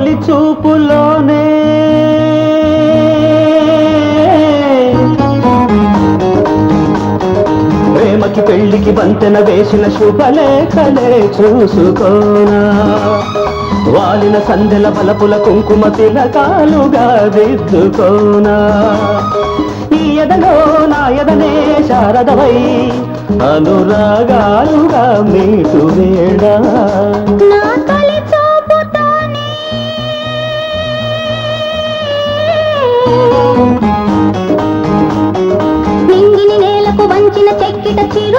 తొలి చూపులోనే. ప్రేమకి పెళ్ళికి బంతెన వేసిన శుభలేఖలే చూసుకోనా. వాలిన సందెల బలపుల కుంకుమ తిలకాలుగా దిద్దుకోనా. ఈ ఎదలో నా ఎదనే శారదవై అనురాగాలుగా మీటు వేడా.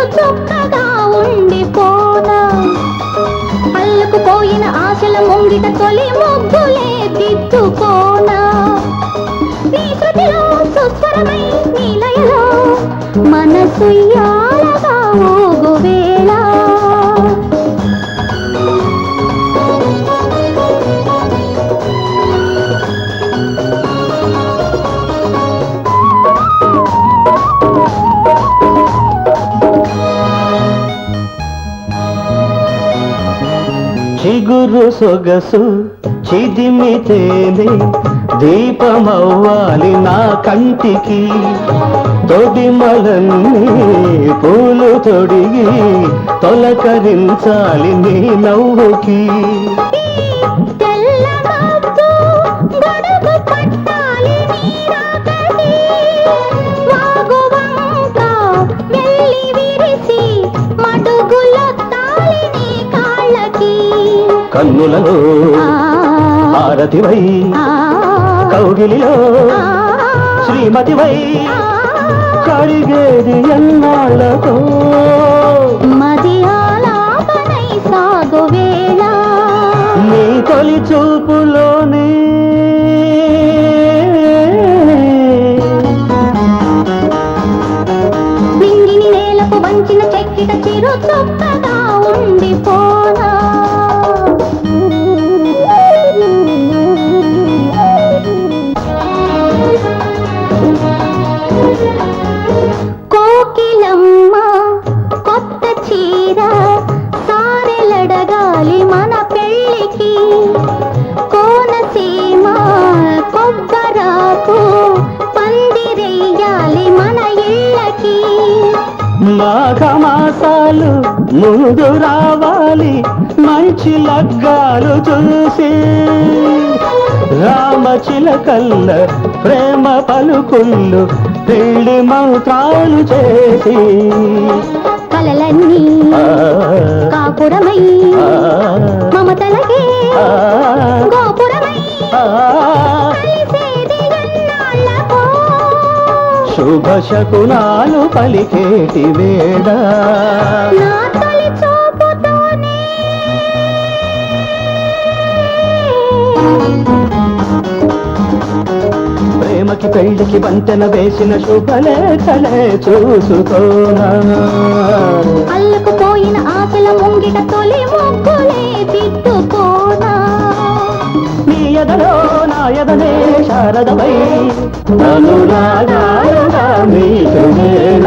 చెక్కిట చిరు చుక్కగా ఉండిపోనా? పల్లకు పోయిన ఆశల ముంగిట తొలి ముగ్గులే దిద్దుకోనా? నీ శృతిలో సుస్వరమై నీలయలో మనసు యాలగా ఊగువేళ చిగురు సొగసు చిదిమితేనే దీపమవ్వాలి నా కంటికి. తొడిమలన్నీ పూలు తొడిగి తొలకరించాలి నీ నవ్వుకి. కన్నులలో ఆ, కౌగిలిలో శ్రీమతివై కడిగేది ఎన్నాళ్ళతో నీ తొలి చూపులోనే. నేలకు వంచిన చెక్కిట చిరు మాఘమాసాలు ముందు రావాలి. మంచి లగ్గాలు చూసి రామచిలకల్ల ప్రేమ పలుకుళ్ళు పెళ్ళి మంత్రాలు చేసి. కలలన్నీ శుభ శకునాలు పలికేటి వేడ తొలి ప్రేమకి పెళ్ళికి వంతెన వేసిన శుభలేఖలే చూసుకోనా. అల్లకు పోయిన ఆశల ముంగిట తొలి ముగ్గులే దిద్దుకోనా. నీ ఎదలో నా శారదమై. శారదవై అనురాగాలుగా మీకు వేళ